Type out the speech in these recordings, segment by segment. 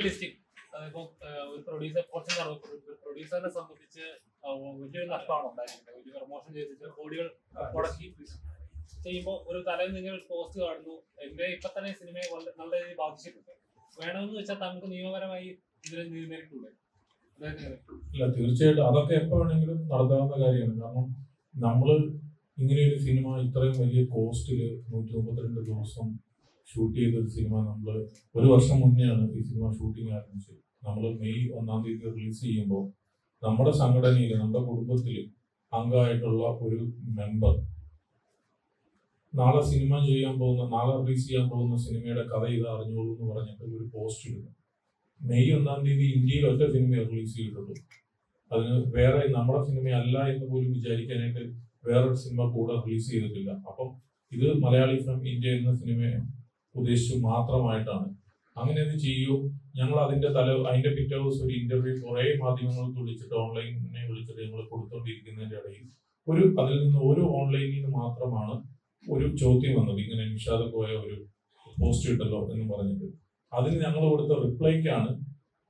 Unrealistic അതിപ്പോ ഒരു producer കുറച്ച് പ്രൊഡ്യൂസറിനെ സംബന്ധിച്ച് വലിയൊരു നഷ്ടമാണ് ഉണ്ടായിരുന്നത് വലിയ പ്രൊമോഷൻ ചെയ്തിട്ട് കോടികൾ മുടക്കി ചെയ്യുമ്പോൾ ഒരു തലേന്ന് നിങ്ങൾ പോസ്റ്റ് കാണുന്നു. എന്റെ ഇപ്പൊ തന്നെ സിനിമയെ നല്ല രീതിയിൽ ബാധിച്ചിട്ടുണ്ട്. വേണമെന്ന് വെച്ചാൽ നമുക്ക് നിയമപരമായി ഇതിനെ നേരിട്ടൂടെ ഇല്ല തീർച്ചയായിട്ടും അതൊക്കെ എപ്പോ വേണമെങ്കിലും നടത്താവുന്ന കാര്യമാണ്. കാരണം നമ്മൾ ഇങ്ങനെ ഒരു സിനിമ ഇത്രയും വലിയ കോസ്റ്റിൽ നൂറ്റി മുപ്പത്തിരണ്ട് ദിവസം ഷൂട്ട് ചെയ്ത ഒരു സിനിമ നമ്മൾ ഒരു വർഷം മുന്നെയാണ് ഈ സിനിമ ഷൂട്ടിംഗ് ആരംഭിച്ചത്. നമ്മൾ മെയ് ഒന്നാം തീയതി റിലീസ് ചെയ്യുമ്പോൾ നമ്മുടെ സംഘടനയിൽ നമ്മുടെ കുടുംബത്തിൽ അംഗമായിട്ടുള്ള ഒരു മെമ്പർ നാളെ സിനിമ ചെയ്യാൻ പോകുന്ന നാളെ റിലീസ് ചെയ്യാൻ പോകുന്ന സിനിമയുടെ കഥ ഇത് അറിഞ്ഞോളൂ എന്ന് പറഞ്ഞിട്ട് ഒരു പോസ്റ്റ് ഇടുന്നു. മെയ് ഒന്നാം തീയതി ഇന്ത്യയിൽ ഒറ്റ സിനിമ റിലീസ് ചെയ്തിട്ടുള്ളൂ. അതിന് വേറെ നമ്മുടെ സിനിമ അല്ല എന്ന് പോലും വിചാരിക്കാനായിട്ട് വേറൊരു സിനിമ കൂടെ റിലീസ് ചെയ്തിട്ടില്ല. അപ്പം ഇത് മലയാളി ഫ്രം ഇന്ത്യ എന്ന സിനിമയെ ഉദ്ദേശിച്ച് മാത്രമായിട്ടാണ്. അങ്ങനെ അത് ചെയ്യൂ. ഞങ്ങൾ അതിന്റെ തല അതിന്റെ പിറ്റേ ദിവസം ഒരു ഇന്റർവ്യൂ കുറെ മാധ്യമങ്ങൾക്ക് വിളിച്ചിട്ട് ഓൺലൈനെ വിളിച്ചിട്ട് ഞങ്ങൾ കൊടുത്തോണ്ടിരിക്കുന്നതിന്റെ ഇടയിൽ ഒരു അതിൽ നിന്ന് ഒരു ഓൺലൈനിൽ നിന്ന് മാത്രമാണ് ഒരു ചോദ്യം വന്നത്. ഇങ്ങനെ നിഷാദ് പോയ ഒരു പോസ്റ്റ് ഇട്ടല്ലോ എന്ന് പറഞ്ഞിട്ട്. അതിന് ഞങ്ങൾ കൊടുത്ത റിപ്ലൈക്കാണ്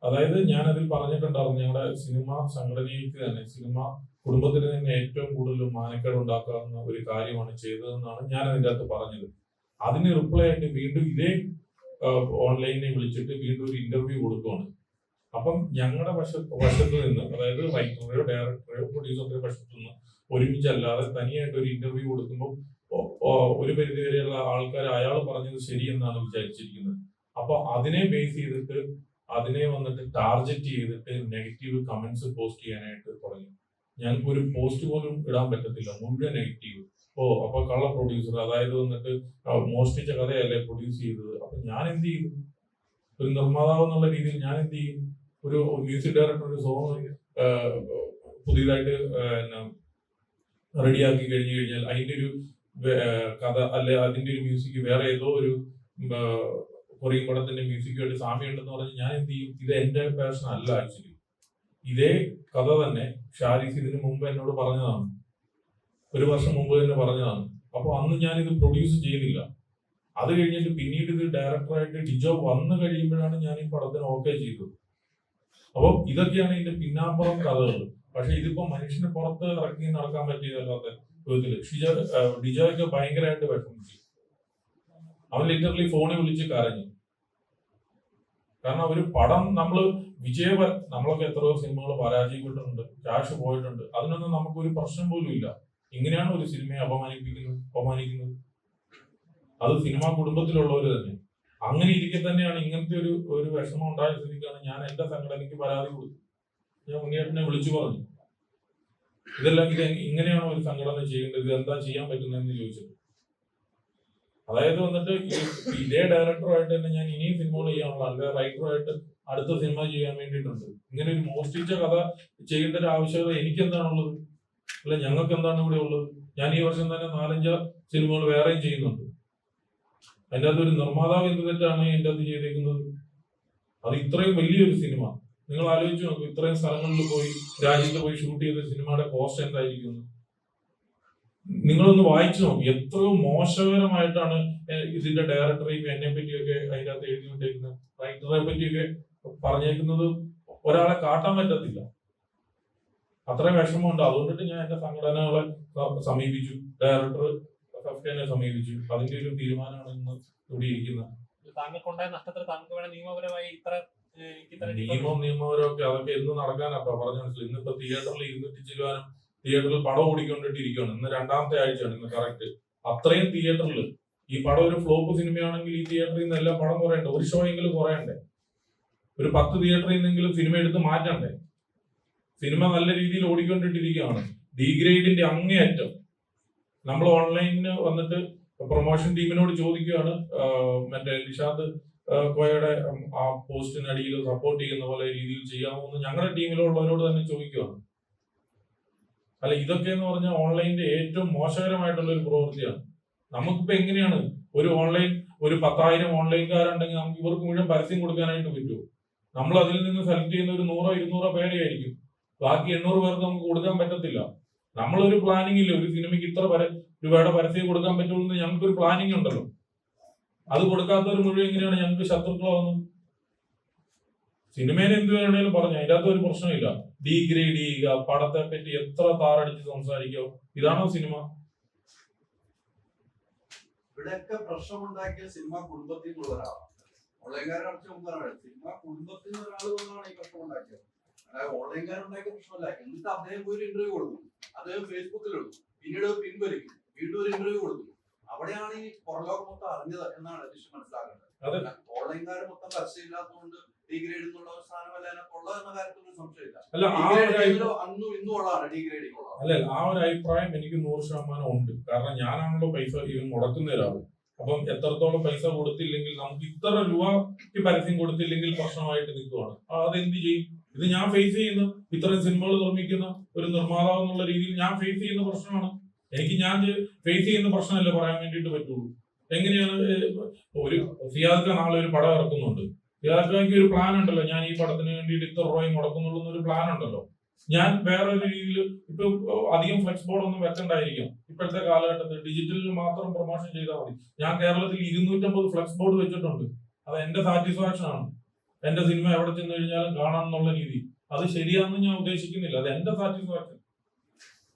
അതായത് ഞാൻ അതിൽ പറഞ്ഞിട്ടുണ്ടായിരുന്നു ഞങ്ങളുടെ സിനിമ സംഘടനയ്ക്ക് തന്നെ സിനിമ കുടുംബത്തിന് തന്നെ ഏറ്റവും കൂടുതൽ മാനക്കേട് ഉണ്ടാക്കാവുന്ന ഒരു കാര്യമാണ് ചെയ്തതെന്നാണ് ഞാൻ അതിന്റെ അകത്ത് പറഞ്ഞത്. അതിന് റിപ്ലൈ ആയിട്ട് വീണ്ടും ഇതേ ഓൺലൈനിൽ വിളിച്ചിട്ട് വീണ്ടും ഒരു ഇന്റർവ്യൂ കൊടുക്കുകയാണ് അപ്പം ഞങ്ങളുടെ വശ വശത്ത് നിന്ന് അതായത് റൈറ്ററുടെയോ ഡയറക്ടറെയോ പ്രൊഡ്യൂസറുടെയോ വശത്തു നിന്ന് ഒരുമിച്ചല്ലാതെ തനിയായിട്ട് ഒരു ഇന്റർവ്യൂ കൊടുക്കുമ്പോൾ ഒരു പരിധി വരെയുള്ള ആൾക്കാർ അയാൾ പറഞ്ഞത് ശരിയെന്നാണ് വിചാരിച്ചിരിക്കുന്നത്. അപ്പൊ അതിനെ ബേസ് ചെയ്തിട്ട് അതിനെ വന്നിട്ട് ടാർഗറ്റ് ചെയ്തിട്ട് നെഗറ്റീവ് കമന്റ്സ് പോസ്റ്റ് ചെയ്യാനായിട്ട് തുടങ്ങി. ഞങ്ങൾക്ക് ഒരു പോസ്റ്റ് പോലും ഇടാൻ പറ്റത്തില്ല. മുഴുവൻ നെഗറ്റീവ് ഓ അപ്പൊ കള്ള പ്രൊഡ്യൂസർ അതായത് വന്നിട്ട് മോഷ്ടിച്ച കഥയല്ലേ പ്രൊഡ്യൂസ് ചെയ്തത്. അപ്പൊ ഞാൻ എന്ത് ചെയ്യും? ഒരു നിർമ്മാതാവ് എന്നുള്ള രീതിയിൽ ഞാൻ എന്ത് ചെയ്യും? ഒരു മ്യൂസിക് ഡയറക്ടർ ഒരു സോങ് പുതിയതായിട്ട് റെഡിയാക്കി കഴിഞ്ഞു കഴിഞ്ഞാൽ അതിന്റെ ഒരു കഥ അല്ലെ അതിന്റെ ഒരു മ്യൂസിക് വേറെ ഏതോ ഒരു കൊറിയൻ പടത്തിന്റെ മ്യൂസിക്കുമായിട്ട് സാമ്യമുണ്ടെന്ന് പറഞ്ഞ് ഞാൻ എന്ത് ചെയ്യും? ഇത് എന്റെ പാഷൻ അല്ല ആക്ച്വലി ഇതേ കഥ തന്നെ ഷാരിസ് ഇതിനു മുമ്പ് എന്നോട് പറഞ്ഞതാണ്. ഒരു വർഷം മുമ്പ് തന്നെ പറഞ്ഞതാണ്. അപ്പോൾ അന്ന് ഞാൻ ഇത് പ്രൊഡ്യൂസ് ചെയ്തില്ല. അത് കഴിഞ്ഞിട്ട് പിന്നീട് ഇത് ഡയറക്ടറായിട്ട് ഡിജോ വന്നു കഴിയുമ്പോഴാണ് ഞാൻ ഈ പടത്തിന് ഓക്കെ ചെയ്തത്. അപ്പോൾ ഇതൊക്കെയാണ് ഇതിന്റെ പിന്നാമ്പുറം കഥകൾ. പക്ഷെ ഇതിപ്പോ മനുഷ്യന് പുറത്ത് ഇറക്കി നടക്കാൻ പറ്റിയതല്ലാത്ത വിധത്തിൽ. ഷിജോ ഭയങ്കരമായിട്ട് വിഷമിച്ചു. അവൻ ലിറ്ററലി ഫോണിൽ വിളിച്ച് കരഞ്ഞു. കാരണം ഒരു പടം നമ്മൾ വിജയ നമ്മളൊക്കെ എത്രയോ സിനിമകൾ പരാജയപ്പെട്ടിട്ടുണ്ട് ക്യാഷ് പോയിട്ടുണ്ട്. അതിനൊന്നും നമുക്കൊരു പ്രശ്നം പോലും ഇല്ല. ഇങ്ങനെയാണ് ഒരു സിനിമയെ അപമാനിപ്പിക്കുന്നത്? അപമാനിക്കുന്നത്? അത് സിനിമാ കുടുംബത്തിലുള്ളവർ തന്നെ. അങ്ങനെ ഇരിക്കെ തന്നെയാണ് ഇങ്ങനത്തെ ഒരു ഒരു വിഷമം ഉണ്ടായ സ്ഥിതിക്കാണ് ഞാൻ എന്റെ സംഘടനയ്ക്ക് പരാതി കൊടുത്തു ഞാൻ ഉണ്ണിയേട്ടനെ വിളിച്ചു പറഞ്ഞു. ഇതെല്ലാം ഇത് ഇങ്ങനെയാണോ ഒരു സംഘടന ചെയ്യേണ്ടത്? ഇത് എന്താ ചെയ്യാൻ പറ്റുന്നതെന്ന് ചോദിച്ചത്. അതായത് വന്നിട്ട് ഇതേ ഡയറക്ടറുമായിട്ട് തന്നെ ഞാൻ ഇനിയും സിനിമകൾ ചെയ്യാനുള്ള അല്ലെ റൈറ്ററുമായിട്ട് അടുത്ത സിനിമ ചെയ്യാൻ വേണ്ടിയിട്ടുണ്ട്. ഇങ്ങനെ ഒരു മോഷ്ടിച്ച കഥ ചെയ്യേണ്ട ഒരു ആവശ്യകത എനിക്ക് എന്താണുള്ളത് അല്ല ഞങ്ങൾക്ക് എന്താണ് ഇവിടെ ഉള്ളത്? ഞാൻ ഈ വർഷം തന്നെ നാലഞ്ച് സിനിമകൾ വേറെയും ചെയ്യുന്നുണ്ട്. അതിന്റെ അകത്ത് ഒരു നിർമ്മാതാവ് എന്ത് തെറ്റാണ് എന്റെ അകത്ത് ചെയ്തേക്കുന്നത്? അത് ഇത്രയും വലിയൊരു സിനിമ. നിങ്ങൾ ആലോചിച്ച് നോക്കും ഇത്രയും സ്ഥലങ്ങളിൽ പോയി രാജ്യത്ത് പോയി ഷൂട്ട് ചെയ്ത സിനിമയുടെ കോസ്റ്റ് എന്തായിരിക്കും? നിങ്ങളൊന്ന് വായിച്ചു നോക്കി എത്രയോ മോശകരമായിട്ടാണ് ഇതിന്റെ ഡയറക്ടറെയും എന്നെ പറ്റിയൊക്കെ അതിന്റെ അകത്ത് എഴുതി കൊണ്ടിരിക്കുന്നത് റൈറ്ററെ പറ്റിയൊക്കെ പറഞ്ഞേക്കുന്നത് ഒരാളെ കാട്ടാൻ പറ്റത്തില്ല. അത്രയും വിഷമമുണ്ട്. അതുകൊണ്ടിട്ട് ഞാൻ എന്റെ സംഘടനകളെ സമീപിച്ചു. ഡയറക്ടർ കഫ്റ്റനെ സമീപിച്ചു. അതിന്റെ ഒരു തീരുമാനമാണ് ഇന്ന് കൂടിയിരിക്കുന്നത് താങ്കൾക്കുണ്ടായ നഷ്ടത്തിൽ താങ്കൾക്ക് വേണം നിയമപരമായി ഇത്ര ഇത്ര നിയമം നിയമപരമൊക്കെ അതൊക്കെ എന്ന് നടക്കാനപ്പ പറഞ്ഞു മനസ്സിലായി? ഇന്നിപ്പോ തിയേറ്ററിൽ ഇരുന്നിട്ട് ചെല്ലുവാനും തിയേറ്ററിൽ പടം ഓടിക്കൊണ്ടിട്ടിരിക്കുകയാണ് ഇന്ന് രണ്ടാമത്തെ ആഴ്ചയാണ് ഇന്ന് കറക്റ്റ്. അത്രയും തിയേറ്ററിൽ ഈ പടം ഒരു ഫ്ലോപ്പ് സിനിമയാണെങ്കിൽ ഈ തിയേറ്ററിൽ നിന്ന് എല്ലാം പടം കുറയണ്ടേ? ഒരു ഷോയെങ്കിലും കുറയണ്ടേ? ഒരു പത്ത് തിയേറ്ററിൽ നിന്നെങ്കിലും സിനിമ എടുത്ത് മാറ്റണ്ടേ? സിനിമ നല്ല രീതിയിൽ ഓടിക്കൊണ്ടിട്ടിരിക്കുകയാണ്. ഡിഗ്രേഡിന്റെ അങ്ങേയറ്റം. നമ്മൾ ഓൺലൈനിന് വന്നിട്ട് പ്രൊമോഷൻ ടീമിനോട് ചോദിക്കുകയാണ്. മറ്റേ നിഷാദ് കോയയുടെ ആ പോസ്റ്റിനടിയിൽ സപ്പോർട്ട് ചെയ്യുന്ന പോലെ രീതിയിൽ ചെയ്യാമോ എന്ന് ഞങ്ങളുടെ ടീമിലുള്ളവരോട് തന്നെ ചോദിക്കുകയാണ്. അല്ല ഇതൊക്കെ എന്ന് പറഞ്ഞാൽ ഓൺലൈനിന്റെ ഏറ്റവും മോശകരമായിട്ടുള്ള ഒരു പ്രവൃത്തിയാണ്. നമുക്കിപ്പോ എങ്ങനെയാണ് ഒരു ഓൺലൈൻ ഒരു പത്തായിരം ഓൺലൈൻകാരുണ്ടെങ്കിൽ നമുക്ക് ഇവർക്ക് മുഴുവൻ പരസ്യം കൊടുക്കാനായിട്ട് പറ്റുമോ? നമ്മൾ അതിൽ നിന്ന് സെലക്ട് ചെയ്യുന്ന ഒരു നൂറോ ഇരുന്നൂറോ പേരെ ആയിരിക്കും. ബാക്കി എണ്ണൂറ് പേർക്ക് നമുക്ക് കൊടുക്കാൻ പറ്റത്തില്ല. നമ്മളൊരു പ്ലാനിങ് ഇല്ല? ഒരു സിനിമയ്ക്ക് ഇത്ര രൂപയുടെ പരസ്യം കൊടുക്കാൻ പറ്റുള്ളൂ എന്ന് ഞങ്ങൾക്കൊരു പ്ലാനിങ് ഉണ്ടല്ലോ. അത് കൊടുക്കാത്തവർ മുഴുവൻ എങ്ങനെയാണ് ഞങ്ങൾക്ക് ശത്രുക്കളാവുന്നത്? സിനിമയിൽ എന്ത് വേണേലും പറഞ്ഞു അതിന്റെ അകത്ത് ഒരു പ്രശ്നമില്ല. ഡീഗ്രേഡ് ചെയ്യുക പടത്തെ പറ്റി എത്ര താറടിച്ച് സംസാരിക്കോ ഇതാണോ സിനിമ? ഇവിടെയൊക്കെ പ്രശ്നമുണ്ടാക്കിയ സിനിമ കുടുംബത്തിൽ നിന്നുള്ള ഒരാളാണ് സിനിമ കുടുംബത്തിൽ നിന്ന് ഒരാൾ ഈ പ്രശ്നം ഉണ്ടാക്കിയത് അതായത് ഓൺലൈൻകാരൻ ഉണ്ടാക്കിയ പ്രശ്നമല്ല. എന്നിട്ട് അദ്ദേഹം പോയി ഒരു ഇന്റർവ്യൂ കൊടുക്കും അദ്ദേഹം ഫേസ്ബുക്കിൽ ഇടും പിന്നീട് പിൻവലിക്കും. വീണ്ടും ഒരു ഇന്റർവ്യൂ കൊടുക്കും അവിടെയാണ് ഈ പുറലോകം മൊത്തം അറിഞ്ഞത് എന്നാണ് അധ്യക്ഷൻ മനസ്സിലാക്കേണ്ടത്. ഓൺലൈൻകാരെ ഓൺലൈൻകാർ മൊത്തം പരസ്യമില്ലാത്തതുകൊണ്ട് ഡിഗ്രേഡ് എന്നുള്ള ഒരു സാധനമല്ല അതിനകത്തുള്ളത് എന്ന കാര്യത്തിൽ ഒരു സംശയമില്ല. അന്നും ഇന്നും ഉള്ളതാണ് ഡിഗ്രേഡിംഗ് ഉള്ളത്. അല്ല ആ ഒരു അഭിപ്രായം എനിക്ക് നൂറ് ശതമാനം ഉണ്ട്. കാരണം ഞാനാണല്ലോ പൈസ ഇവൻ മുടക്കുന്ന ഒരാൾ. അപ്പം എത്രത്തോളം പൈസ കൊടുത്തില്ലെങ്കിൽ നമുക്ക് ഇത്ര രൂപയ്ക്ക് പരസ്യം കൊടുത്തില്ലെങ്കിൽ പ്രശ്നമായിട്ട് നിൽക്കുവാണ്. അതെന്ത് ചെയ്യും? ഇത് ഞാൻ ഫേസ് ചെയ്യുന്ന. ഇത്രയും സിനിമകൾ നിർമ്മിക്കുന്ന. ഒരു നിർമ്മാതാവ് എന്നുള്ള രീതിയിൽ ഞാൻ ഫേസ് ചെയ്യുന്ന പ്രശ്നമാണ്. എനിക്ക് ഞാൻ ഫേസ് ചെയ്യുന്ന പ്രശ്നമല്ലേ പറയാൻ വേണ്ടിയിട്ട് പറ്റുള്ളൂ. എങ്ങനെയാണ് ഒരു സിയാദ് ആളെ ഒരു പടം ഇറക്കുന്നുണ്ട്. സിയാദ്ക്ക് ഒരു പ്ലാൻ ഉണ്ടല്ലോ. ഞാൻ ഈ പടത്തിന് വേണ്ടിയിട്ട് ഇത്ര രൂപയും മുടക്കുന്നുള്ളൂ എന്നൊരു പ്ലാൻ ഉണ്ടല്ലോ. ഞാൻ വേറൊരു രീതിയിൽ ഇപ്പൊ അധികം ഫ്ലെക്സ് ബോർഡ് ഒന്നും വെക്കണ്ടായിരിക്കും. ഇപ്പോഴത്തെ കാലഘട്ടത്തിൽ ഡിജിറ്റലിൽ മാത്രം പ്രൊമോഷൻ ചെയ്താൽ മതി. ഞാൻ കേരളത്തിൽ ഇരുന്നൂറ്റമ്പത് ഫ്ലെക്സ് ബോർഡ് വെച്ചിട്ടുണ്ട്. അത് എന്റെ സാറ്റിസ്ഫാക്ഷൻ ആണ്. എന്റെ സിനിമ എവിടെ ചെന്ന് കഴിഞ്ഞാലും കാണാം എന്നുള്ള രീതി. അത് ശരിയാണെന്ന് ഞാൻ ഉദ്ദേശിക്കുന്നില്ല. അത് എന്റെ സാറ്റിസ്ഫാക്ഷൻ